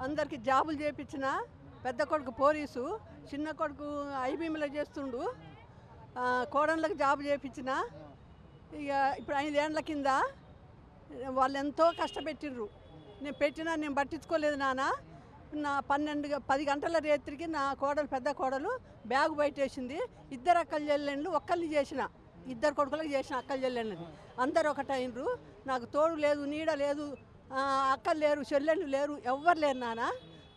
అందరికి జాబులు చేపించిన పెద్ద కొడుకు పోలీసు చిన్న కొడుకు ఐబీఎంలో చేస్తుండు. ఆ, కోడళ్ళకి జాబ్ చేపించిన. ఇక ఇప్పుడు ఐదేండ్ల కింద వాళ్ళు ఎంతో కష్టపెట్టిర్రు. నేను పెట్టినా నేను పట్టించుకోలేదు నాన్న. నా పన్నెండు పది గంటల రేత్రికి నా కోడలు పెద్ద కోడలు బ్యాగ్ బయటేసింది. ఇద్దరు అక్కలు చెల్లెళ్ళు ఒక్కళ్ళు చేసిన. ఇద్దరు కొడుకులకు చేసిన అక్కలు చెల్లెళ్ళని అందరు ఒకటైనరు. నాకు తోడు లేదు నీడ లేదు. అక్కలు లేరు చెల్లెళ్ళు లేరు ఎవ్వరు లేరు నాన్న.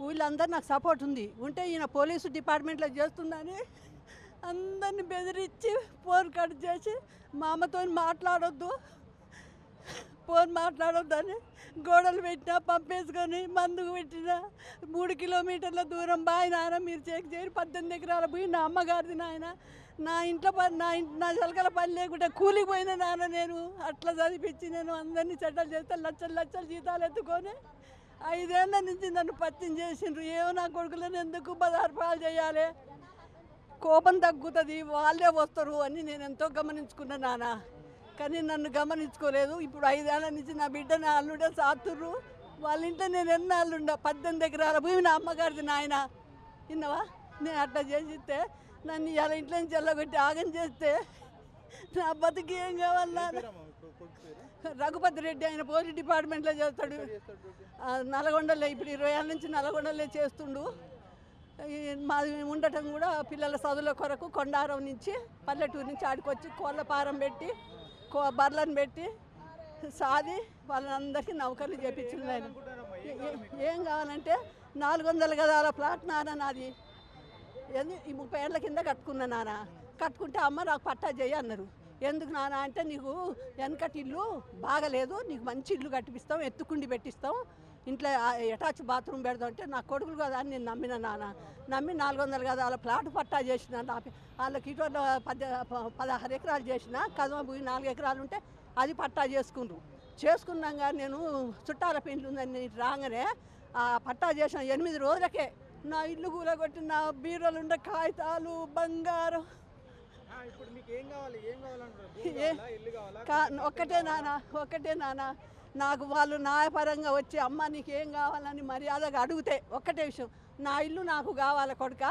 వీళ్ళందరూ నాకు సపోర్ట్ ఉంది. ఉంటే ఈయన పోలీసు డిపార్ట్మెంట్లో చేస్తుండని అందరిని బెదిరించి ఫోన్ కట్ చేసి మా అమ్మతో మాట్లాడొద్దు. ఫోన్ మాట్లాడొద్దని గోడలు పెట్టినా పంపేసుకొని మందుకు పెట్టినా మూడు కిలోమీటర్ల దూరం బాయ్ నాయన మీరు చేకి చేరి పద్దెనిమిది ఎకరాల పోయి నా అమ్మగారిది నాయన. నా ఇంట్లో పని నా ఇంటి నా చలకల పని లేకుంటే కూలిపోయిన నాన్న నేను అట్లా చదివించి నేను అందరినీ చెడ్డలు చేస్తే లచ్చలు లచ్చలు జీతాలు ఎత్తుకొని ఐదేళ్ళ నుంచి నన్ను పత్యం చేసిండ్రు. ఏమో నా కొడుకులను ఎందుకు పదార్పాలు చేయాలి? కోపం తగ్గుతుంది వాళ్ళే వస్తారు అని నేను ఎంతో గమనించుకున్నా నాన్న. కానీ నన్ను గమనించుకోలేదు. ఇప్పుడు ఐదేళ్ళ నుంచి నా బిడ్డ నా అల్లుడే సాతుర్రు వాళ్ళ ఇంట్లో నేను ఎన్ని అల్లుండ పద్దెనిమిది ఎకరాల భూమి నా అమ్మగారిది నాయన. విన్నావా? నేను అట్లా చేసిస్తే నన్ను ఇలా ఇంట్లో నుంచి వెళ్ళగొట్టి ఆగం చేస్తే నా బతికి ఏం కావాలి? రఘుపతి రెడ్డి ఆయన పోలీస్ డిపార్ట్మెంట్లో చేస్తాడు. నల్గొండలో ఇప్పుడు ఇరవై ఏళ్ళ నుంచి నల్గొండలో చేస్తుండు. మాది ఉండటం కూడా పిల్లల చదువుల కొరకు కొండారం నుంచి పల్లెటూరు నుంచి ఆడికొచ్చి కోళ్ళ పారం పెట్టి కో బర్లను పెట్టి సాది వాళ్ళందరికీ నౌకర్లు చేపించింది ఆయన. ఏ- కావాలంటే నాలుగు వందల గదాల ప్లాట్ నాన్న నాది. ఈ ముప్పై ఏళ్ళ కింద కట్టుకున్నా నాన్న కట్టుకుంటే అమ్మ నాకు పట్టా చేయి అన్నారు. ఎందుకు నాన్న అంటే నీకు వెనకటి ఇల్లు బాగలేదు నీకు మంచి ఇల్లు కట్టిపిస్తాం ఎత్తుకుండి పెట్టిస్తాం ఇంట్లో అటాచ్ బాత్రూమ్ పెడదాం అంటే నా కొడుకులు కదా అని నేను నమ్మిన నాన్న నమ్మి నాలుగు వందలు కదా వాళ్ళ ప్లాట్ పట్టా చేసిన వాళ్ళకి ఇటువంటి పద్దె ప- పదహారు ఎకరాలు చేసిన కదమ భూమి నాలుగు ఎకరాలు ఉంటే అది పట్టా చేసుకుండ్రు. చేసుకున్నాం కానీ నేను చుట్టాల పెండ్లు ఉందని రాగానే ఆ పట్టా చేసిన ఎనిమిది రోజులకే నా ఇల్లు కూలగొట్టి నా బీరోలు ఉండే కాగితాలు బంగారం. ఒక్కటే నాన్న ఒక్కటే నాన్న. నాకు వాళ్ళు న్యాయపరంగా వచ్చి అమ్మ నీకేం కావాలని మర్యాదగా అడిగితే ఒక్కటే విషయం. నా ఇల్లు నాకు కావాలి కొడుక?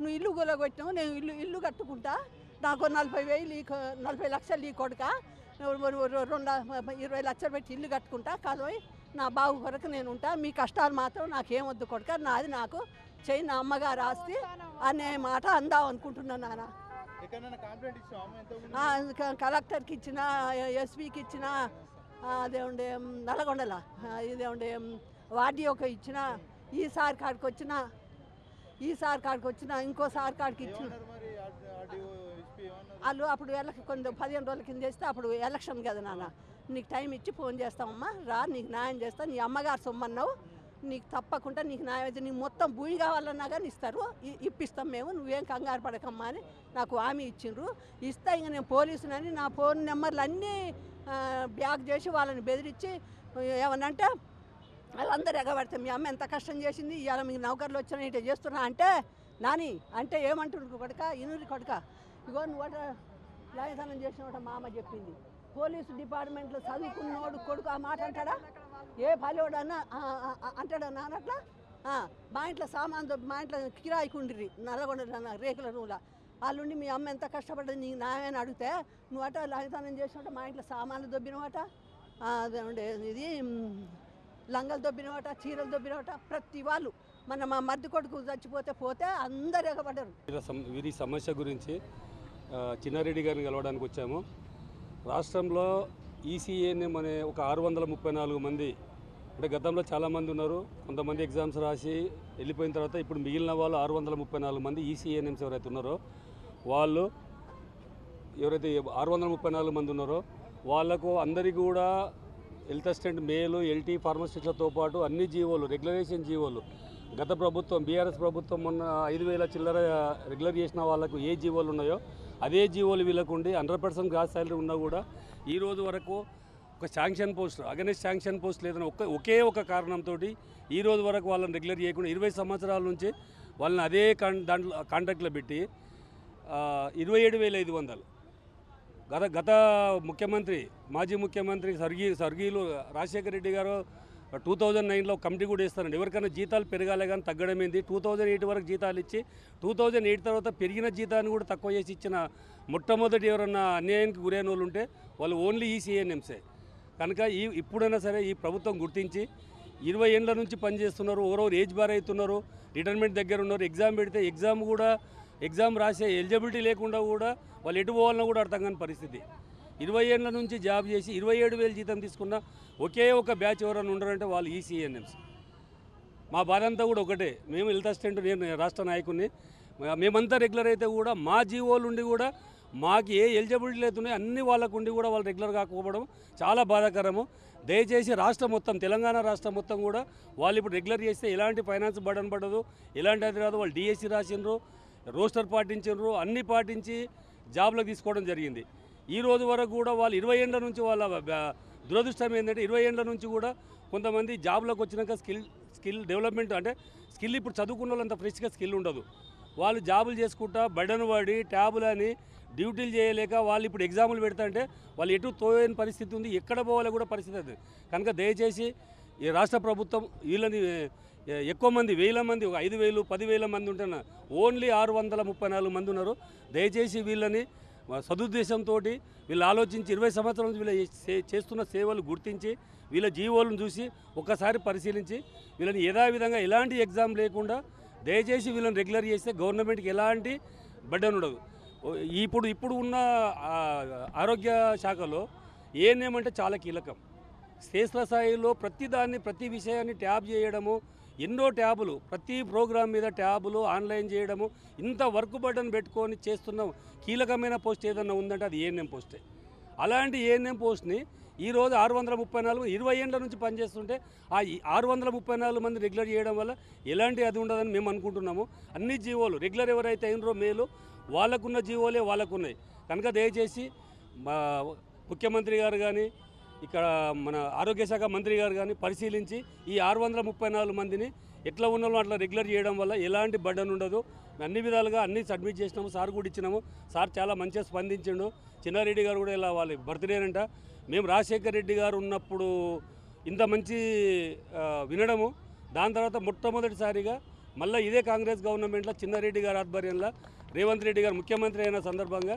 నువ్వు ఇల్లు కూలగొట్టావు నేను ఇల్లు ఇల్లు కట్టుకుంటా? నాకు నలభై వేలు ఈ నలభై లక్షలు ఈ కొడుక? రెండు ఇరవై లక్షలు పెట్టి ఇల్లు కట్టుకుంటా? కాదు నా బాబు కొరకు నేను ఉంటా. మీ కష్టాలు మాత్రం నాకేమొద్దు కొడుక? నాది నాకు. చెయ్యి నా అమ్మగారు ఆస్తి అనే మాట అందాం అనుకుంటున్నాను నాన్న. కలెక్టర్కి ఇచ్చిన ఎస్పీకి ఇచ్చిన ఆ, అదే ఉండే మ్, నల్గొండల ఆ, ఇదే ఉండే మ్, వాడియోకి ఇచ్చిన ఈ సార్ కాడికి వచ్చిన ఈ సార్ కాడికి వచ్చిన ఇంకో సార్ కాడికి ఇచ్చిన వాళ్ళు అప్పుడు కొంచెం పదిహేను రోజుల కింద చేస్తే అప్పుడు ఎలక్షన్ కదా నాన్న. నీకు టైం ఇచ్చి ఫోన్ చేస్తామమ్మా రా నీకు న్యాయం చేస్తా నీ అమ్మగారు సొమ్మన్నావు నీకు తప్పకుండా నీకు న్యాయం నీకు మొత్తం భూమి కావాలన్నా కానీ ఇస్తారు. ఇప్పిస్తాం మేము నువ్వేం కంగారు పడకమ్మా అని నాకు హామీ ఇచ్చిండ్రు. ఇస్తా ఇంకా నేను పోలీసునని నా ఫోన్ నెంబర్లు అన్నీ బ్యాక్ చేసి వాళ్ళని బెదిరించి ఏమనంటే వాళ్ళందరూ ఎగబడతాం మీ అమ్మ ఎంత కష్టం చేసింది ఇవాళ మీకు నౌకర్లు వచ్చినా ఇట్లా చేస్తున్నా అంటే నాని అంటే ఏమంటుండ్రు కొడక ఇనురి కొడక ఇగో నువ్వు లాయతనం చేసిన మా అమ్మ చెప్పింది. పోలీసు డిపార్ట్మెంట్లో చదువుకున్నోడు కొడుకు ఆ మాట అంటాడా? ఏ పల్లెవాడు అన్నా అన్నట్లా? మా ఇంట్లో సామాన్ మా ఇంట్లో కిరాయికి ఉండిరి నల్లగొండ రేకుల నూల. వాళ్ళుండి మీ అమ్మ ఎంత కష్టపడ్డది నీకు న్యాయమని అడిగితే నువ్వు అట లాయతనం చేసినట్ట మా ఇంట్లో సామాన్లు దొబ్బినవాట అదే ఇది లంగలు దొబ్బినవాట చీరలు దొబ్బినవాట ప్రతి వాళ్ళు. మన మా మర్ది కొడుకు చచ్చిపోతే పోతే అందరు ఎగబడ్డారు. వీరి వీరి సమస్య గురించి చిన్నారెడ్డి గారిని కలవడానికి వచ్చాము. రాష్ట్రంలో ఈసీఏఎన్ఎం అనే ఒక ఆరు వందల ముప్పై నాలుగు మంది అంటే గతంలో చాలామంది ఉన్నారు. కొంతమంది ఎగ్జామ్స్ రాసి వెళ్ళిపోయిన తర్వాత ఇప్పుడు మిగిలిన వాళ్ళు ఆరు వందల ముప్పై నాలుగు మంది ఈసీఏఎన్ఎంస్ ఎవరైతే ఉన్నారో వాళ్ళు ఎవరైతే ఆరు వందల ముప్పై నాలుగు మంది ఉన్నారో వాళ్ళకు అందరికీ కూడా హెల్త్ అసిస్టెంట్ మేలు ఎల్టీ ఫార్మసిస్టులతో పాటు అన్ని జీవోలు రెగ్యులరేషన్ జీవోలు గత ప్రభుత్వం బీఆర్ఎస్ ప్రభుత్వం మొన్న ఐదు వేల చిల్లర రెగ్యులర్ చేసిన వాళ్ళకు ఏ జీవోలు ఉన్నాయో అదే జీవోలు వీళ్ళకు ఉండి హండ్రెడ్ పర్సెంట్ గ్రాస్ శాలరీ ఉన్నా కూడా ఈ రోజు వరకు ఒక sanction post against sanction post లేదని ఒక్క ఒకే ఒక కారణంతో ఈ రోజు వరకు వాళ్ళని రెగ్యులర్ చేయకుండా ఇరవై సంవత్సరాల నుంచి వాళ్ళని అదే కాన్ దాంట్లో కాంట్రాక్ట్లో పెట్టి ఇరవై ఏడు వేల ఐదు వందలు. గత గత ముఖ్యమంత్రి మాజీ ముఖ్యమంత్రి స్వర్గీ స్వర్గీయులు రాజశేఖర రెడ్డి గారు టూ థౌజండ్ నైన్లో కమిటీ కూడా ఇస్తారండి ఎవరికైనా జీతాలు పెరగాలి కానీ తగ్గడం ఏంది? టూ థౌజండ్ ఎయిట్ వరకు జీతాలు ఇచ్చి టూ థౌజండ్ ఎయిట్ తర్వాత పెరిగిన జీతాన్ని కూడా తక్కువ చేసి ఇచ్చిన మొట్టమొదటి ఎవరన్నా అన్యాయానికి గురైన వాళ్ళు ఉంటే వాళ్ళు ఓన్లీ ఈ సీఎన్ఎంసే కనుక ఈ ఇప్పుడైనా సరే ఈ ప్రభుత్వం గుర్తించి ఇరవై ఏళ్ళ నుంచి పనిచేస్తున్నారు ఓవరోవర్ ఏజ్ బార్ అవుతున్నారు రిటైర్మెంట్ దగ్గర ఉన్నారు ఎగ్జామ్ పెడితే ఎగ్జామ్ కూడా ఎగ్జామ్ రాసే ఎలిజిబిలిటీ లేకుండా కూడా వాళ్ళు ఎటు పోవాలన్నా కూడా అర్థం కాని పరిస్థితి. ఇరవై ఏళ్ళ నుంచి జాబ్ చేసి ఇరవై ఏడు వేలు జీతం తీసుకున్న ఒకే ఒక బ్యాచ్ ఎవరైనా ఉండరంటే వాళ్ళు ఈసీఎన్ఎంస్ మా బాధ అంతా కూడా ఒకటే. మేము హెల్త్ అసిస్టెంట్ నేను రాష్ట్ర నాయకుడిని. మేమంతా రెగ్యులర్ అయితే కూడా మా జీవోలు ఉండి కూడా మాకు ఏ ఎలిజిబిలిటీ లేతున్నాయి అన్ని వాళ్ళకు ఉండి కూడా వాళ్ళు రెగ్యులర్ కాకపోవడం చాలా బాధాకరము. దయచేసి రాష్ట్రం మొత్తం తెలంగాణ రాష్ట్రం మొత్తం కూడా వాళ్ళు ఇప్పుడు రెగ్యులర్ చేస్తే ఎలాంటి ఫైనాన్స్ బడన్ పడదు ఎలాంటి అది రాదు వాళ్ళు డిఎస్సి రాసిండ్రు రోస్టర్ పాటించిండ్రు అన్ని పాటించి జాబ్లకు తీసుకోవడం జరిగింది. ఈ రోజు వరకు కూడా వాళ్ళు ఇరవై ఏళ్ళ నుంచి వాళ్ళ దురదృష్టం ఏంటంటే ఇరవై ఏళ్ళ నుంచి కూడా కొంతమంది జాబ్లోకి వచ్చినాక స్కిల్ స్కిల్ డెవలప్మెంట్ అంటే స్కిల్ ఇప్పుడు చదువుకున్న వాళ్ళంత ఫ్రెష్గా స్కిల్ ఉండదు. వాళ్ళు జాబులు చేసుకుంటా బడన్ పడి ట్యాబులు అని డ్యూటీలు చేయలేక వాళ్ళు ఇప్పుడు ఎగ్జాములు పెడతాంటే వాళ్ళు ఎటు తోయని పరిస్థితి ఉంది ఎక్కడ పోవాలో కూడా పరిస్థితి అది కనుక దయచేసి ఈ రాష్ట్ర ప్రభుత్వం వీళ్ళని ఎక్కువ మంది వేల మంది ఒక ఐదు వేలు పదివేల మంది ఉంటున్న ఓన్లీ ఆరు వందల ముప్పై నాలుగు మంది ఉన్నారు. దయచేసి వీళ్ళని సదుద్దేశంతో వీళ్ళు ఆలోచించి ఇరవై సంవత్సరాల నుంచి వీళ్ళ చేస్తున్న సేవలు గుర్తించి వీళ్ళ జీవోలను చూసి ఒక్కసారి పరిశీలించి వీళ్ళని యథావిధంగా ఎలాంటి ఎగ్జామ్ లేకుండా దయచేసి వీళ్ళని రెగ్యులర్ చేస్తే గవర్నమెంట్కి ఎలాంటి బడ్డన్ ఉండదు. ఇప్పుడు ఇప్పుడు ఉన్న ఆరోగ్య శాఖలో ఏనేమంటే చాలా కీలకం. క్షేత్రస్థాయిలో ప్రతి దాన్ని ప్రతి విషయాన్ని ట్యాబ్ చేయడము ఎన్నో ట్యాబులు ప్రతి ప్రోగ్రాం మీద ట్యాబులు ఆన్లైన్ చేయడము ఇంత వర్క్ బటన్ పెట్టుకొని చేస్తున్న కీలకమైన పోస్ట్ ఏదన్నా ఉందంటే అది ఏఎన్ఎం పోస్టే. అలాంటి ఏఎన్ఎం పోస్ట్ని ఈరోజు ఆరు వందల ముప్పై నాలుగు ఇరవై ఏళ్ళ నుంచి పనిచేస్తుంటే ఆ ఈ ఆరు వందల ముప్పై నాలుగు మంది రెగ్యులర్ చేయడం వల్ల ఎలాంటి అది ఉండదని మేము అనుకుంటున్నాము. అన్ని జీవోలు రెగ్యులర్ ఎవరైతే అయినరో మేలు వాళ్ళకున్న జీవోలే వాళ్ళకున్నాయి. కనుక దయచేసి మా ముఖ్యమంత్రి గారు కానీ ఇక్కడ మన ఆరోగ్య శాఖ మంత్రి గారు కానీ పరిశీలించి ఈ ఆరు వందల ముప్పై నాలుగు మందిని ఎట్లా ఉన్నాలో అట్లా రెగ్యులర్ చేయడం వల్ల ఎలాంటి బర్డన్ ఉండదు. అన్ని విధాలుగా అన్ని సబ్మిట్ చేసినాము సార్ కూడా ఇచ్చినాము. సార్ చాలా మంచిగా స్పందించిండు. చిన్నారెడ్డి గారు కూడా ఇలా వాళ్ళ బర్త్డేనంట మేము రాజశేఖర్ రెడ్డి గారు ఉన్నప్పుడు ఇంత మంచి వినడము. దాని తర్వాత మొట్టమొదటిసారిగా మళ్ళీ ఇదే కాంగ్రెస్ గవర్నమెంట్లో చిన్నారెడ్డి గారి ఆధ్వర్యంలో రేవంత్ రెడ్డి గారు ముఖ్యమంత్రి అయిన సందర్భంగా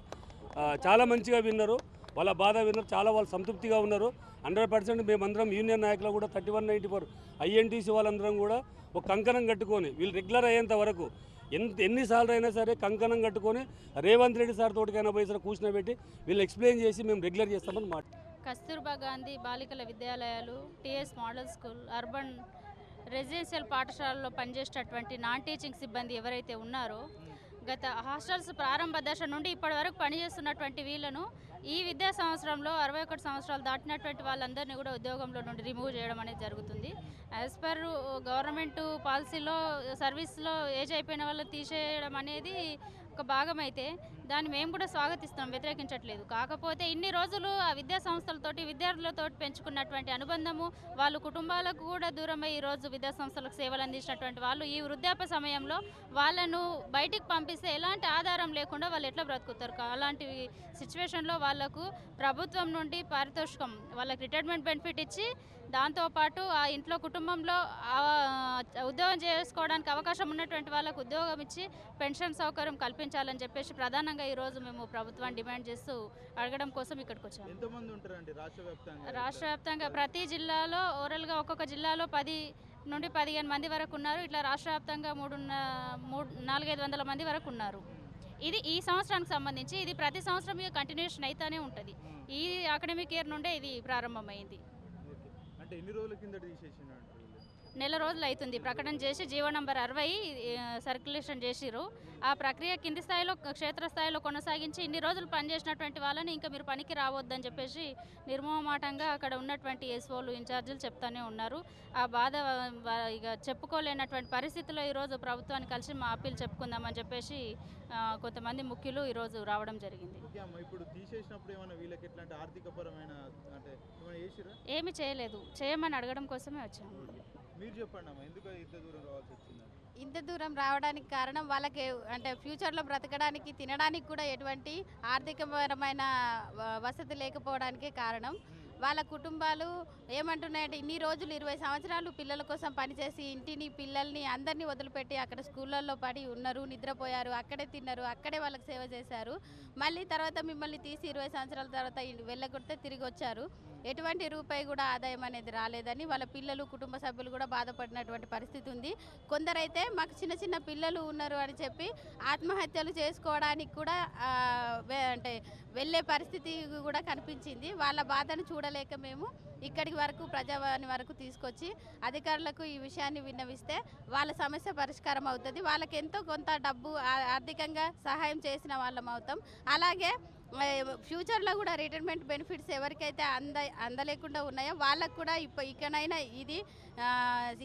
చాలా మంచిగా విన్నారు. వాళ్ళ బాధ విన్నారు. చాలా వాళ్ళు సంతృప్తిగా ఉన్నారు. హండ్రెడ్ పర్సెంట్ మేమందరం యూనియన్ నాయకులు కూడా thirty one ninety four INTUC వాళ్ళందరం కూడా ఒక కంకణం కట్టుకొని వీళ్ళు రెగ్యులర్ అయ్యేంత వరకు ఎంత ఎన్నిసార్లు అయినా సరే కంకణం కట్టుకొని రేవంత్ రెడ్డి సార్ తోటికైనా పోయి సార్ కూర్చునబెట్టి వీళ్ళు ఎక్స్ప్లెయిన్ చేసి మేము రెగ్యులర్ చేస్తామని మాట. కస్తూర్బా గాంధీ బాలికల విద్యాలయాలు TS model school urban residential పాఠశాలలో పనిచేసేటటువంటి నాన్ టీచింగ్ సిబ్బంది ఎవరైతే ఉన్నారో గత హాస్టల్స్ ప్రారంభ దశ నుండి ఇప్పటి వరకు పనిచేస్తున్నటువంటి వీళ్ళను ఈ విద్యా సంవత్సరంలో అరవై ఒకటి సంవత్సరాలు దాటినటువంటి వాళ్ళందరినీ కూడా ఉద్యోగంలో నుండి రిమూవ్ చేయడం అనేది జరుగుతుంది. యాజ్ పర్ uh, గవర్నమెంట్ పాలసీలో సర్వీస్లో ఏజ్ అయిపోయిన వాళ్ళు తీసేయడం అనేది ఒక భాగం అయితే దాన్ని మేము కూడా స్వాగతిస్తాం వ్యతిరేకించట్లేదు. కాకపోతే ఇన్ని రోజులు ఆ విద్యా సంస్థలతోటి విద్యార్థులతో పెంచుకున్నటువంటి అనుబంధము వాళ్ళ కుటుంబాలకు కూడా దూరమై ఈ రోజు విద్యా సంస్థలకు సేవలు అందించినటువంటి వాళ్ళు ఈ వృద్ధాప్య సమయంలో వాళ్ళను బయటికి పంపిస్తే ఎలాంటి ఆధారం లేకుండా వాళ్ళు ఎట్లా బ్రతుకుతారు? అలాంటి సిచ్యువేషన్లో వాళ్ళకు ప్రభుత్వం నుండి పారితోషికం వాళ్ళకి రిటైర్మెంట్ బెనిఫిట్ ఇచ్చి దాంతోపాటు ఆ ఇంట్లో కుటుంబంలో ఉద్యోగం చేసుకోవడానికి అవకాశం ఉన్నటువంటి వాళ్ళకు ఉద్యోగం ఇచ్చి పెన్షన్ సౌకర్యం కల్పించాలని చెప్పేసి ప్రధానంగా ఈరోజు మేము ప్రభుత్వాన్ని డిమాండ్ చేస్తూ అడగడం కోసం ఇక్కడికి వచ్చాము. రాష్ట్ర వ్యాప్తంగా? ప్రతి జిల్లాలో ఓవరాల్గా ఒక్కొక్క జిల్లాలో పది నుండి పదిహేను మంది వరకు ఉన్నారు. ఇట్లా రాష్ట్ర వ్యాప్తంగా మూడు మూడు నాలుగైదు వందల మంది వరకు ఉన్నారు. ఇది ఈ సంవత్సరానికి సంబంధించి ఇది ప్రతి సంవత్సరం ఇక కంటిన్యూషన్ అయితేనే ఉంటుంది. ఈ అకాడమిక్ ఇయర్ నుండే ఇది ప్రారంభమైంది. అంటే ఎన్ని రోజుల కింద తీసేసిండు? నెల రోజులు అవుతుంది. ప్రకటన చేసి జీవో నంబర్ అరవై సర్క్యులేషన్ చేసిరు ఆ ప్రక్రియ కింది స్థాయిలో క్షేత్రస్థాయిలో కొనసాగించి ఇన్ని రోజులు పనిచేసినటువంటి వాళ్ళని ఇంకా మీరు పనికి రావద్దని చెప్పేసి నిర్మోహమాటంగా అక్కడ ఉన్నటువంటి ఎస్ఓలు ఇన్ఛార్జీలు చెప్తానే ఉన్నారు. ఆ బాధ ఇక చెప్పుకోలేనటువంటి పరిస్థితిలో ఈరోజు ప్రభుత్వాన్ని కలిసి మా అప్పీల్ చెప్పుకుందామని చెప్పేసి కొంతమంది ముఖ్యులు ఈరోజు రావడం జరిగింది. ఇప్పుడు తీసేసినప్పుడు ఏమైనా వీళ్ళకి ఎట్లాంటి అంటే ఏమీ చేయలేదు. చేయమని అడగడం కోసమే వచ్చాము. మీరు చెప్పండి అమ్మ ఎందుకు ఇంత దూరం రావాల్సి వచ్చింది ఇంత దూరం రావడానికి కారణం వాళ్ళకి అంటే ఫ్యూచర్లో బ్రతకడానికి తినడానికి కూడా ఎటువంటి ఆర్థికపరమైన వసతి లేకపోవడానికే కారణం. వాళ్ళ కుటుంబాలు ఏమంటున్నాయంటే ఇన్ని రోజులు ఇరవై సంవత్సరాలు పిల్లల కోసం పనిచేసి ఇంటిని పిల్లల్ని అందరినీ వదిలిపెట్టి అక్కడ స్కూళ్ళల్లో పడి ఉన్నారు నిద్రపోయారు అక్కడే తిన్నారు అక్కడే వాళ్ళకి సేవ చేశారు. మళ్ళీ తర్వాత మిమ్మల్ని తీసి ఇరవై సంవత్సరాల తర్వాత వెళ్ళగొడితే తిరిగి వచ్చారు. ఎటువంటి రూపాయి కూడా ఆదాయం అనేది రాలేదని వాళ్ళ పిల్లలు కుటుంబ సభ్యులు కూడా బాధపడినటువంటి పరిస్థితి ఉంది. కొందరైతే మాకు చిన్న చిన్న పిల్లలు ఉన్నారు అని చెప్పి ఆత్మహత్యలు చేసుకోవడానికి కూడా అంటే వెళ్ళే పరిస్థితి కూడా కనిపించింది. వాళ్ళ బాధను చూడలేక మేము ఇక్కడికి వరకు ప్రజావాణి వరకు తీసుకొచ్చి అధికారులకు ఈ విషయాన్ని విన్నవిస్తే వాళ్ళ సమస్య పరిష్కారం అవుతుంది. వాళ్ళకి ఎంతో కొంత డబ్బు ఆర్థికంగా సహాయం చేసిన వాళ్ళం అవుతాం. అలాగే ఫ్యూచర్లో కూడా రిటైర్మెంట్ బెనిఫిట్స్ ఎవరికైతే అంద అందలేకుండా ఉన్నాయో వాళ్ళకు కూడా ఇప్ప ఇకనైనా ఇది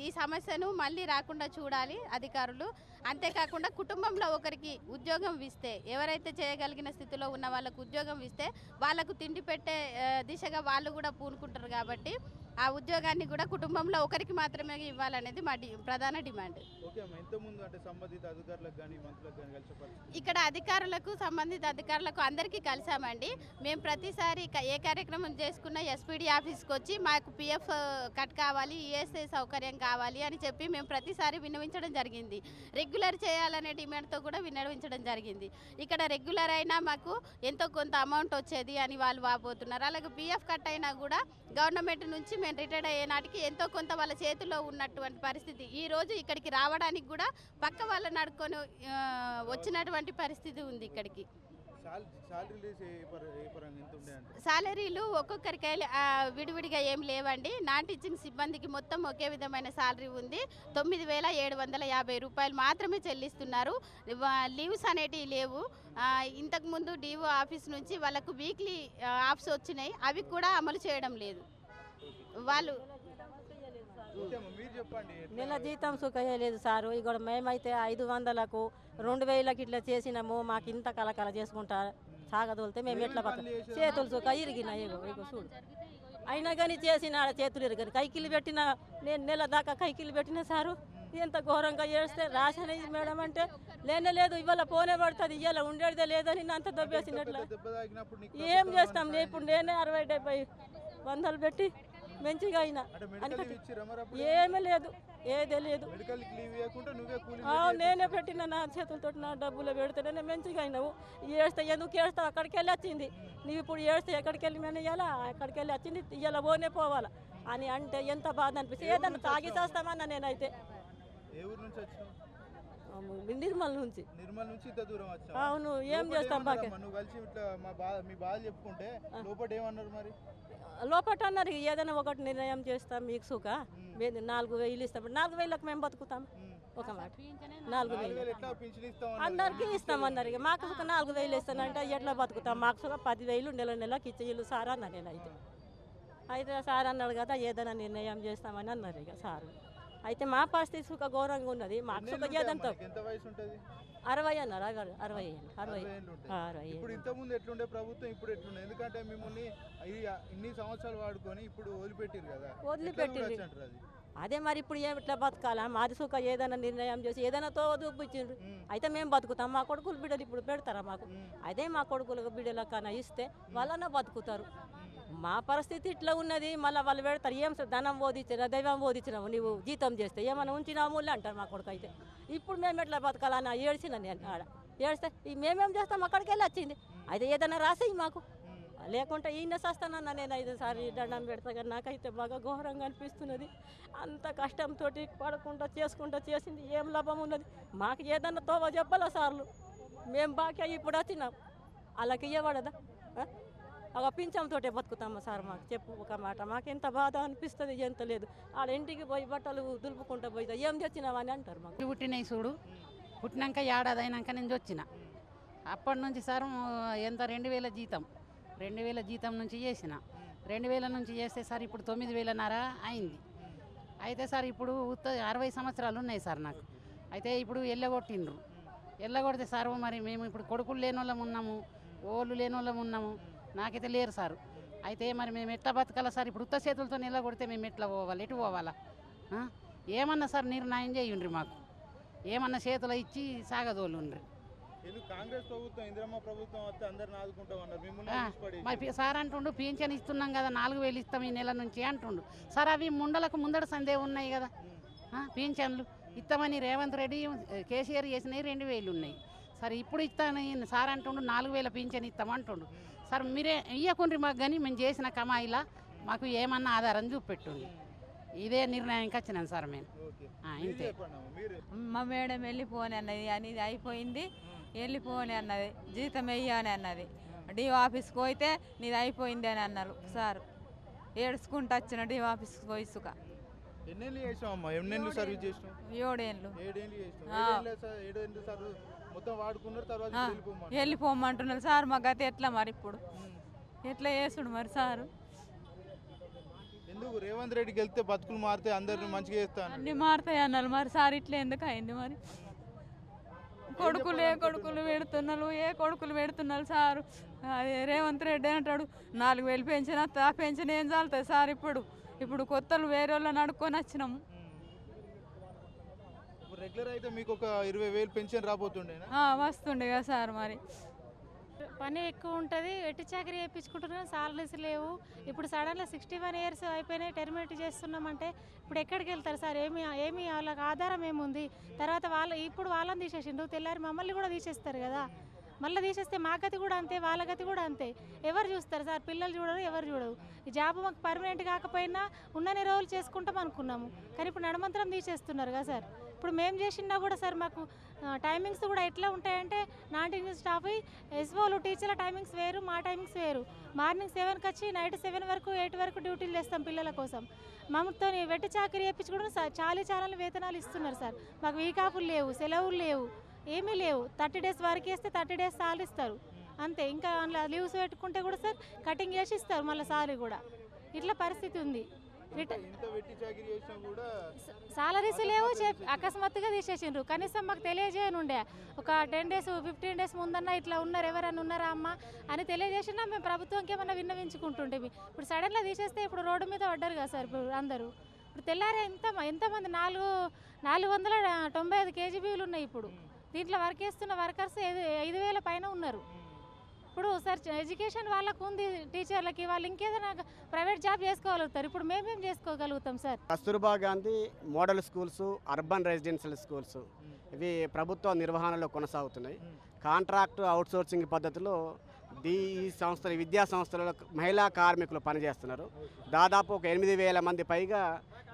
ఈ సమస్యను మళ్ళీ రాకుండా చూడాలి అధికారులు. అంతేకాకుండా కుటుంబంలో ఒకరికి ఉద్యోగం ఇస్తే ఎవరైతే చేయగలిగిన స్థితిలో ఉన్న వాళ్ళకు ఉద్యోగం ఇస్తే వాళ్ళకు తిండి పెట్టే దిశగా వాళ్ళు కూడా పూనుకుంటారు కాబట్టి ఆ ఉద్యోగాన్ని కూడా కుటుంబంలో ఒకరికి మాత్రమే ఇవ్వాలనేది మా డి ప్రధాన డిమాండ్. ఇక్కడ అధికారులకు సంబంధిత అధికారులకు అందరికీ కలిసామండి. మేము ప్రతిసారి ఏ కార్యక్రమం చేసుకున్నా ఎస్పీడీ ఆఫీస్కి వచ్చి మాకు పిఎఫ్ కట్ కావాలి ఈఎస్ఐ సౌకర్యం కావాలి అని చెప్పి మేము ప్రతిసారి విన్నవించడం జరిగింది. రెగ్యులర్ చేయాలనే డిమాండ్తో కూడా విన్నవించడం జరిగింది. ఇక్కడ రెగ్యులర్ అయినా మాకు ఎంతో కొంత అమౌంట్ వచ్చేది అని వాళ్ళు వాపోతున్నారు. అలాగే పిఎఫ్ కట్ అయినా కూడా గవర్నమెంట్ నుంచి మేము రిటైర్డ్ అయ్యే నాటికి ఎంతో కొంత వాళ్ళ చేతిలో ఉన్నటువంటి పరిస్థితి. ఈ రోజు ఇక్కడికి రావడానికి కూడా పక్క వాళ్ళని అడుక్కొని ఆ, వచ్చినటువంటి పరిస్థితి ఉంది ఇక్కడికి. సాలరీలు ఒక్కొక్కరికి విడివిడిగా ఏం లేవండి. నాన్ టీచింగ్ సిబ్బందికి మొత్తం ఒకే విధమైన సాలరీ ఉంది. తొమ్మిది వేల ఏడు వందల యాభై రూపాయలు మాత్రమే చెల్లిస్తున్నారు. లీవ్స్ అనేటివి లేవు. ఇంతకుముందు డిఓ ఆఫీస్ నుంచి వాళ్ళకు వీక్లీ ఆఫ్స్ వచ్చినాయి. అవి కూడా అమలు చేయడం లేదు. వాళ్ళు నెల జీతం సుఖయ్యలేదు సారు. ఇక్కడ మేమైతే ఐదు వందలకు రెండు వేలకు ఇట్లా చేసినాము. మాకు ఇంత కలకల చేసుకుంటా సాగదోలితే మేము ఎట్లా చేసేది? చేతులు సుఖ ఇరిగినాయి ఇగో చూడు. అయినా కానీ చేసిన చేతులు ఇరిగారు కైకిలు పెట్టిన నేను నెల దాకా కైకిలు పెట్టిన సారు. ఎంత ఘోరంగా చేస్తే రాసిన ఇది మేడం అంటే లేనే లేదు ఇవాళ పోనే పడుతుంది ఇవాళ ఉండేదే లేదని అంత దొబ్బేసినట్లు. ఏం చేస్తాం? ఇప్పుడు నేనే అరవై డెబ్బై వందలు పెట్టి మంచిగా అయినా. ఏమీ లేదు ఏదే లేదు నేనే పెట్టిన నా చేతులతో నా డబ్బులు పెడితేనే మంచిగా అయినావు ఏడిస్తే ఎందుకు ఏడుస్తావు? అక్కడికి వెళ్ళి వచ్చింది. నువ్వు ఇప్పుడు ఏడిస్తే ఎక్కడికి వెళ్ళి మేము ఇవ్వాలా అక్కడికి వెళ్ళి వచ్చింది ఇవాళ పోనే పోవాలా? అని అంటే ఎంత బాధ అనిపిస్తుంది ఏదన్నా తాగి చేస్తామన్నా నేనైతే. ఏ ఊరు నుంచి వచ్చినావు? అమ్మో, నిర్మల్ నుంచి? నిర్మల్ నుంచి ఇంత దూరం వచ్చావు? అవును ఏం చేస్తాం బాగా నువ్వు కలిసి ఇట్లా మా బాధ మీ బాధ చెప్పుకుంటే లోపల ఏమన్నారు మరి? లోపట అన్నారు ఏదైనా ఒకటి నిర్ణయం చేస్తాం మీకు సుఖ? మేము. నాలుగు వేలు ఇస్తాం. నాలుగు వేలకు మేము బతుకుతాం. ఒక మాట. నాలుగు వేలు. వేలు ఇస్తాం అందరికీ ఇస్తామన్నారు ఇక మాకు ఒక నాలుగు వేలు ఇస్తానంటే ఎట్లా బతుకుతాం? మాకు ఒక పదివేలు నెల నెలకి ఇచ్చేళ్ళు సార్ అన్న నేనైతే అయితే సార్ అన్నాడు కదా ఏదైనా నిర్ణయం చేస్తామని అన్నారు ఇక సార్. అయితే మా పరిస్థితి సుఖ ఘోరంగా ఉన్నది మాకు సుఖ అరవై అన్నారు అరవై అరవై అరవై అరవై ఇప్పుడు ఇంత ముందు ఎట్లుండే ప్రభుత్వం ఇప్పుడు ఎట్లుండే? ఎందుకంటే మిమ్మల్ని ఇన్ని సంవత్సరాలు వాడుకొని ఇప్పుడు వదిలిపెట్టిరు కదా. ఎట్లా అంటారు అది? మరి ఇప్పుడు ఏం ఇట్లా బతకాలా? మాది సుఖ ఏదైనా నిర్ణయం చేసి ఏదైనా తో చూపించిండ్రు. ఉమ్. అయితే మేము బతుకుతాం. మా కొడుకులు బిడ్డలు ఇప్పుడు పెడతారా మాకు. అదే మా కొడుకులకు బిడ్డలకన్నా ఇస్తే వాళ్ళన్నా బతుకుతారు. మా పరిస్థితి ఇట్లా ఉన్నది. మళ్ళీ వాళ్ళు పెడతారు ఏం ధనం బోధించిన దైవం బోధించినావు నువ్వు జీతం చేస్తే ఏమైనా ఉంచినాము అంటారు మా కొడుకు అయితే ఇప్పుడు మేము ఎట్లా బతకాలని ఏడ్చిన నేను ఆడ. ఏడిస్తే ఈ మేమేం చేస్తాం? అక్కడికి వెళ్ళి వచ్చింది. అయితే ఏదైనా రాసేయి మాకు. లేకుంటే ఈయన సస్తానన్న నేను ఐదు దండం పెడతా కానీ నాకైతే బాగా ఘోరంగా అనిపిస్తున్నది. అంత కష్టంతో పడకుండా చేసుకుంటా చేసింది ఏం లాభం ఉన్నది? మాకు ఏదన్నా తోవ చెప్పాలా సార్లు? మేము బాగా ఇప్పుడు వచ్చినాం. అలాగే ఇవ్వబడదా ఒక పింఛంతో బతుకుతాము సార్ మాకు. చెప్పు ఒక మాట. మాకు ఎంత బాధ అనిపిస్తుంది ఎంత లేదు. వాళ్ళ ఇంటికి పోయి బట్టలు దులుపుకుంటా పోయి ఏం తెచ్చినావని అంటారు మాకు. పుట్టినాయి చూడు. పుట్టినాక ఏడాది అయినాక నేను వచ్చిన అప్పటి నుంచి సార్ ఎంత రెండు వేల జీతం. రెండు వేల జీతం నుంచి చేసిన. రెండు వేల నుంచి చేస్తే సార్ ఇప్పుడు తొమ్మిది వేలన్నర అయింది. అయితే సార్ ఇప్పుడు ఉత్త అరవై సంవత్సరాలు ఉన్నాయి సార్ నాకు. అయితే ఇప్పుడు ఎల్లగొట్టిండ్రు. ఎల్లగొడితే సార్ మరి మేము ఇప్పుడు కొడుకులు లేని వాళ్ళం ఉన్నాము ఓళ్ళు లేని వాళ్ళం ఉన్నాము. నాకైతే లేరు సార్. అయితే మరి మేము ఎట్లా బతకాలా సార్? ఇప్పుడు ఉత్త చేతులతో నిలగొడితే మేము ఎట్లా పోవాలి? ఎటు పోవాలా? ఏమన్నా సార్ నిర్ణయం చేయండి మాకు. ఏమన్నా చేతులు ఇచ్చి సాగదోలుండ్రి. ఎందుకు కాంగ్రెస్ ప్రభుత్వం ఇందిరమ్మ ప్రభుత్వం వస్తే అందరిని సార్ అంటుండు పింఛన్ ఇస్తున్నాం కదా నాలుగు వేలు ఇస్తాం ఈ నెల నుంచి అంటుండు. సార్ అవి ముండలకు ముందడ సందే ఉన్నాయి కదా. పింఛన్లు. ఇస్తామని రేవంత్ రెడ్డి కేసీఆర్ చేసినవి రెండు వేలు ఉన్నాయి. సరే ఇప్పుడు ఇస్తానని సార్ అంటుండు నాలుగు వేల పింఛన్ ఇస్తామంటుండు సార్ మీరే ఇయ్యకుండ్రి మాకు కానీ మేము చేసిన కమాయిలా మాకు ఏమన్నా ఆధారం చూపెట్టుండి ఇదే నిర్ణయానికి వచ్చినాం సార్ మేము. ఇంతే. మా మేడం వెళ్ళిపోని అన్నది అని ఇది అయిపోయింది వెళ్ళిపోని అన్నది జీతం వెయ్యని అన్నది. డి ఆఫీస్కి పోతే నీది అయిపోయింది అని అన్నారు సార్. ఏడుచుకుంటూ వచ్చిన డి ఆఫీస్కి పోయి ఇసుక ఎన్నెళ్ళు చేసావు అమ్మా ఎన్నెళ్ళు సర్వీస్ చేసినావు? ఏడేళ్ళు. ఏడేళ్ళు చేసినావు? ఆ. ఏడేళ్ళు స- ఏడేళ్ళు సర్వీస్ వెళ్ళిపోమంటున్నారు. సార్ మా గత ఎట్లా మరి ఇప్పుడు? ఎట్లా చేసుడు మరి సారు? ఎందుకు రేవంత్ రెడ్డికి వెళ్తే బతుకులు మారితే అందరిని మంచిగా చేస్తాను అన్ని మారుతాయి అన్నారు మరి సార్ ఇట్లా ఎందుకు అయింది మరి? కొడుకులు ఏ కొడుకులు పెడుతున్నారు ఏ కొడుకులు పెడుతున్నారు సార్? అదే రేవంత్ రెడ్డి అంటాడు నాలుగు వేలు పెంచిన పెన్షన్ ఏం చాలుతుంది సార్ ఇప్పుడు? ఇప్పుడు కొత్తలు వేరే వాళ్ళని అడుక్కొని వచ్చినాము. రెగ్యులర్ అయితే మీకు ఒక ఇరవై వేలు పెన్షన్ రాబోతుండేనా? ఆ, వస్తుండే కదా సార్ మరి. పని ఎక్కువ ఉంటుంది. ఎట్టి చాకరీ వేయించుకుంటున్నాం సాలరీస్ లేవు. ఇప్పుడు సడన్గా సిక్స్టీ వన్ ఇయర్స్ అయిపోయినాయి టెర్మినేట్ చేస్తున్నామంటే ఇప్పుడు ఎక్కడికి వెళ్తారు సార్? ఏమి ఏమి వాళ్ళకి ఆధారం ఏముంది? తర్వాత వాళ్ళ ఇప్పుడు వాళ్ళని తీసేసిండు తెల్లారి మమ్మల్ని కూడా తీసేస్తారు కదా. మళ్ళీ తీసేస్తే మా గతి కూడా అంతే వాళ్ళ గతి కూడా అంతే. ఎవరు చూస్తారు సార్? పిల్లలు చూడరు ఎవరు చూడరు. ఈ జాబ్ మాకు పర్మనెంట్ కాకపోయినా ఉన్నన్ని రోజులు చేసుకుంటాం అనుకున్నాము. కానీ ఇప్పుడు నడమంతరం తీసేస్తున్నారు కదా సార్. ఇప్పుడు మేము చేసినా కూడా సార్ మాకు టైమింగ్స్ కూడా ఎట్లా ఉంటాయంటే నాన్ టీచింగ్ స్టాఫ్ ఎస్ఓలు టీచర్ల టైమింగ్స్ వేరు మా టైమింగ్స్ వేరు. మార్నింగ్ సెవెన్కి వచ్చి నైట్ సెవెన్ వరకు ఎయిట్ వరకు డ్యూటీలు చేస్తాం పిల్లల కోసం. మమ్మతో వెట్టి చాకరీ వేయించుకోవడం సార్ చాలా చాలా వేతనాలు ఇస్తున్నారు సార్. మాకు వీక్ ఆఫ్లు లేవు సెలవులు లేవు ఏమీ లేవు. థర్టీ డేస్ వరకు వేస్తే థర్టీ డేస్ సాలరీ ఇస్తారు. అంతే ఇంకా అందులో లీవ్స్ పెట్టుకుంటే కూడా సార్ కటింగ్ చేసి ఇస్తారు మళ్ళీ సాలరీ కూడా. ఇట్లా పరిస్థితి ఉంది. సాలరీస్ లేవు అకస్మాత్తుగా తీసేసిండ్రు. కనీసం మాకు తెలియజేయనుండే ఒక టెన్ డేస్ ఫిఫ్టీన్ డేస్ ముందన్న ఇట్లా ఉన్నారు ఎవరైనా ఉన్నారా అమ్మ అని తెలియజేసినా మేము ప్రభుత్వంకి ఏమన్నా విన్నవించుకుంటుంటే ఇప్పుడు సడన్గా తీసేస్తే ఇప్పుడు రోడ్డు మీద పడ్డారు కదా సార్ ఇప్పుడు అందరూ. ఇప్పుడు తెల్లారే ఎంత ఎంతమంది నాలుగు నాలుగు వందల తొంభై ఐదు కేజీబీలు ఉన్నాయి ఇప్పుడు. దీంట్లో వర్క్ చేస్తున్న వర్కర్స్ ఐదు వేల పైన ఉన్నారు. ఇప్పుడు సార్ ఎడ్యుకేషన్ వాళ్ళకు ఉంది టీచర్లకి వాళ్ళు ఇంకేదైనా ప్రైవేట్ జాబ్ చేసుకోగలుగుతారు. ఇప్పుడు మేమేం చేసుకోగలుగుతాం sir? Kasturba Gandhi model schools urban residential schools. ఇవి ప్రభుత్వ నిర్వహణలో కొనసాగుతున్నాయి. కాంట్రాక్ట్ అవుట్సోర్సింగ్ పద్ధతిలో దీ ఈ సంస్థలు విద్యా సంస్థలలో మహిళా కార్మికులు పనిచేస్తున్నారు. దాదాపు ఒక ఎనిమిది వేల మంది పైగా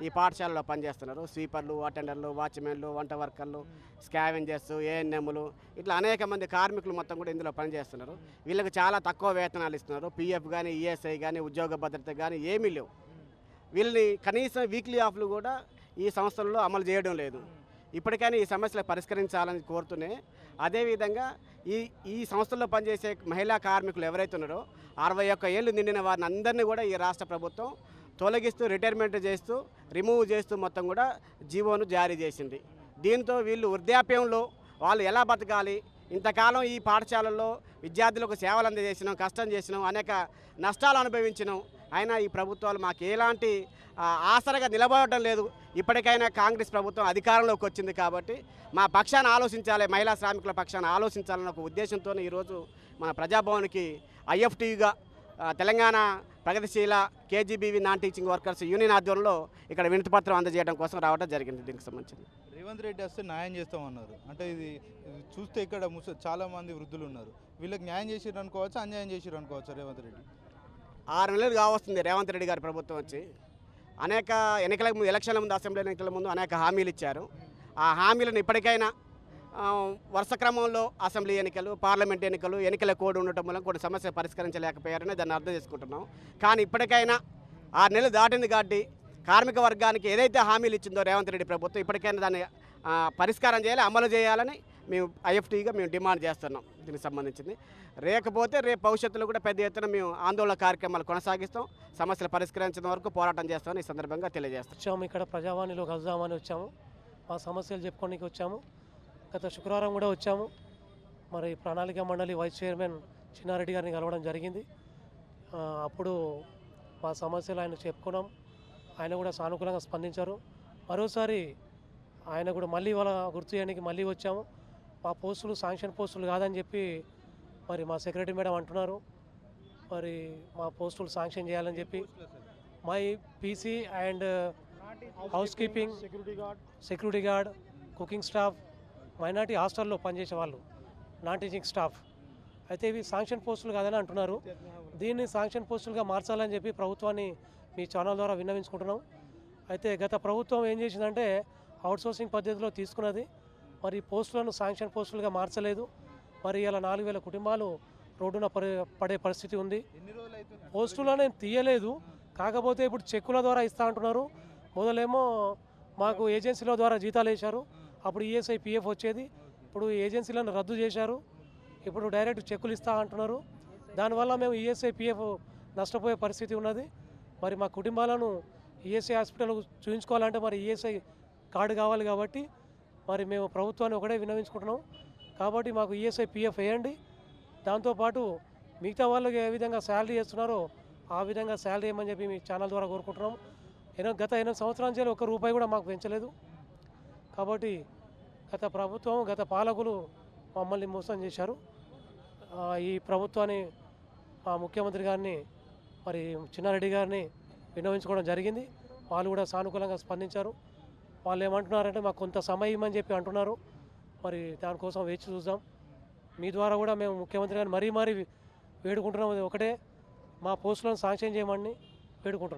ఈ పాఠశాలలో పనిచేస్తున్నారు. స్వీపర్లు అటెండర్లు వాచ్మెన్లు వంట వర్కర్లు స్కావెంజర్స్ ఏఎన్ఎంలు ఇట్లా అనేక మంది కార్మికులు మొత్తం కూడా ఇందులో పనిచేస్తున్నారు. వీళ్ళకి చాలా తక్కువ వేతనాలు ఇస్తున్నారు. పిఎఫ్ కానీ ఈఎస్ఐ కానీ ఉద్యోగ భద్రత కానీ ఏమీ లేవు. వీళ్ళని కనీసం వీక్లీ ఆఫ్లు కూడా ఈ సంస్థల్లో అమలు చేయడం లేదు. ఇప్పటికైనా ఈ సమస్యలు పరిష్కరించాలని కోరుతూనే అదేవిధంగా ఈ ఈ సంస్థల్లో పనిచేసే మహిళా కార్మికులు ఎవరైతే ఉన్నారో అరవై ఒక్క ఏళ్ళు నిండిన వారిని అందరినీ కూడా ఈ రాష్ట్ర ప్రభుత్వం తొలగిస్తూ రిటైర్మెంట్ చేస్తూ రిమూవ్ చేస్తూ మొత్తం కూడా జీవోను జారీ చేసింది. దీంతో వీళ్ళు వృద్ధాప్యంలో వాళ్ళు ఎలా బతకాలి? ఇంతకాలం ఈ పాఠశాలల్లో విద్యార్థులకు సేవలు అందజేసినాం కష్టం చేసినాం అనేక నష్టాలు అనుభవించినాం. అయినా ఈ ప్రభుత్వాలు మాకు ఎలాంటి ఆసరగా నిలబడటం లేదు. ఇప్పటికైనా కాంగ్రెస్ ప్రభుత్వం అధికారంలోకి వచ్చింది కాబట్టి మా పక్షాన్ని ఆలోచించాలి మహిళా శ్రామికుల పక్షాన్ని ఆలోచించాలన్న ఒక ఉద్దేశంతో ఈరోజు మన ప్రజాభవన్కి ఐఎఫ్టీగా తెలంగాణ ప్రగతిశీల KGBV non teaching workers union ఆధ్వర్యంలో ఇక్కడ వినతిపత్రం అందజేయడం కోసం రావడం జరిగింది దీనికి సంబంధించి రేవంత్ రెడ్డి వస్తే న్యాయం చేస్తామన్నారు. అంటే ఇది చూస్తే ఇక్కడ ముస చాలా మంది వృద్ధులు ఉన్నారు. వీళ్ళకి న్యాయం చేసిర్రు అనుకోవచ్చు అన్యాయం చేసిర్రు అనుకోవచ్చు రేవంత్ రెడ్డి? ఆరు నెలలు కావస్తుంది రేవంత్ రెడ్డి గారి ప్రభుత్వం వచ్చి. అనేక ఎన్నికల ముందు ఎలక్షన్ల ముందు అసెంబ్లీ ఎన్నికల ముందు అనేక హామీలు ఇచ్చారు. ఆ హామీలను ఇప్పటికైనా వరుస క్రమంలో అసెంబ్లీ ఎన్నికలు పార్లమెంట్ ఎన్నికలు ఎన్నికల కోడ్ ఉండటం వల్ల కొన్ని సమస్యలు పరిష్కరించలేకపోయారని దాన్ని అర్థం చేసుకుంటున్నాం. కానీ ఇప్పటికైనా ఆరు నెలలు దాటింది కాబట్టి కార్మిక వర్గానికి ఏదైతే హామీలు ఇచ్చిందో రేవంత్ రెడ్డి ప్రభుత్వం ఇప్పటికైనా దాన్ని పరిష్కారం చేయాలి అమలు చేయాలని మేము ఐఎఫ్టీగా మేము డిమాండ్ చేస్తున్నాం దీనికి సంబంధించింది. లేకపోతే రేపు భవిష్యత్తులో కూడా పెద్ద ఎత్తున మేము ఆందోళన కార్యక్రమాలు కొనసాగిస్తాం సమస్యలు పరిష్కరించిన వరకు పోరాటం చేస్తామని ఈ సందర్భంగా తెలియజేస్తాం వచ్చాము ఇక్కడ ప్రజావాణిలో కలుద్దామని వచ్చాము. మా సమస్యలు చెప్పుకోనికి వచ్చాము. గత శుక్రవారం కూడా వచ్చాము. మరి ప్రణాళిక మండలి వైస్ చైర్మన్ చిన్నారెడ్డి గారిని కలవడం జరిగింది. అప్పుడు మా సమస్యలు ఆయన చెప్పుకున్నాం. ఆయన కూడా సానుకూలంగా స్పందించారు. మరోసారి ఆయన కూడా మళ్ళీ వాళ్ళ గుర్తు చేయడానికి మళ్ళీ వచ్చాము. మా పోస్టులు శాంక్షన్ పోస్టులు కాదని చెప్పి మరి మా సెక్రటరీ మేడం అంటున్నారు. మరి మా పోస్టులు శాంక్షన్ చేయాలని చెప్పి my PC and housekeeping security guard cooking staff minority హాస్టల్లో పనిచేసే వాళ్ళు నాన్ టీచింగ్ స్టాఫ్. అయితే ఇవి శాంక్షన్ పోస్టులు కాదని అంటున్నారు. దీన్ని శాంక్షన్ పోస్టులుగా మార్చాలని చెప్పి ప్రభుత్వాన్ని మీ ఛానల్ ద్వారా విన్నవించుకుంటున్నాం. అయితే గత ప్రభుత్వం ఏం చేసిందంటే అవుట్సోర్సింగ్ పద్ధతిలో తీసుకున్నది. మరి పోస్టులను శాంక్షన్ పోస్టులుగా మార్చలేదు. మరి ఇలా నాలుగు వేల కుటుంబాలు రోడ్డున పడే పడే పరిస్థితి ఉంది. పోస్టులను తీయలేదు. కాకపోతే ఇప్పుడు చెక్కుల ద్వారా ఇస్తా అంటున్నారు. మొదలేమో మాకు ఏజెన్సీల ద్వారా జీతాలు వేశారు. అప్పుడు ఈఎస్ఐ పిఎఫ్ వచ్చేది. ఇప్పుడు ఏజెన్సీలను రద్దు చేశారు. ఇప్పుడు డైరెక్ట్ చెక్కులు ఇస్తా అంటున్నారు. దానివల్ల మేము ఈఎస్ఐ పిఎఫ్ నష్టపోయే పరిస్థితి ఉన్నది. మరి మా కుటుంబాలను ఈఎస్ఐ హాస్పిటల్ చూపించుకోవాలంటే మరి ఈఎస్ఐ కార్డు కావాలి కాబట్టి మరి మేము ప్రభుత్వాన్ని ఒకటే విన్నవించుకుంటున్నాం. కాబట్టి మాకు ఈఎస్ఐ పిఎఫ్ వేయండి. దాంతోపాటు మిగతా వాళ్ళకి ఏ విధంగా శాలరీ చేస్తున్నారో ఆ విధంగా శాలరీ ఇవ్వమని చెప్పి మీ ఛానల్ ద్వారా కోరుకుంటున్నాం. ఎన్నో గత ఎన్నో సంవత్సరాల నుంచి ఒక్క రూపాయి కూడా మాకు పెంచలేదు. కాబట్టి గత ప్రభుత్వం గత పాలకులు మమ్మల్ని మోసం చేశారు. ఈ ప్రభుత్వాన్ని మా ముఖ్యమంత్రి గారిని మరి చిన్నారెడ్డి గారిని విన్నవించుకోవడం జరిగింది. వాళ్ళు కూడా సానుకూలంగా స్పందించారు. వాళ్ళు ఏమంటున్నారంటే మాకు కొంత సమయం అని చెప్పి అంటున్నారు. మరి దానికోసం వేచి చూద్దాం. మీ ద్వారా కూడా మేము ముఖ్యమంత్రి గారిని మరీ మరీ వేడుకుంటున్నాం. అది ఒకటే. మా పోస్టులను శాంక్షన్ చేయమని వేడుకుంటున్నాం.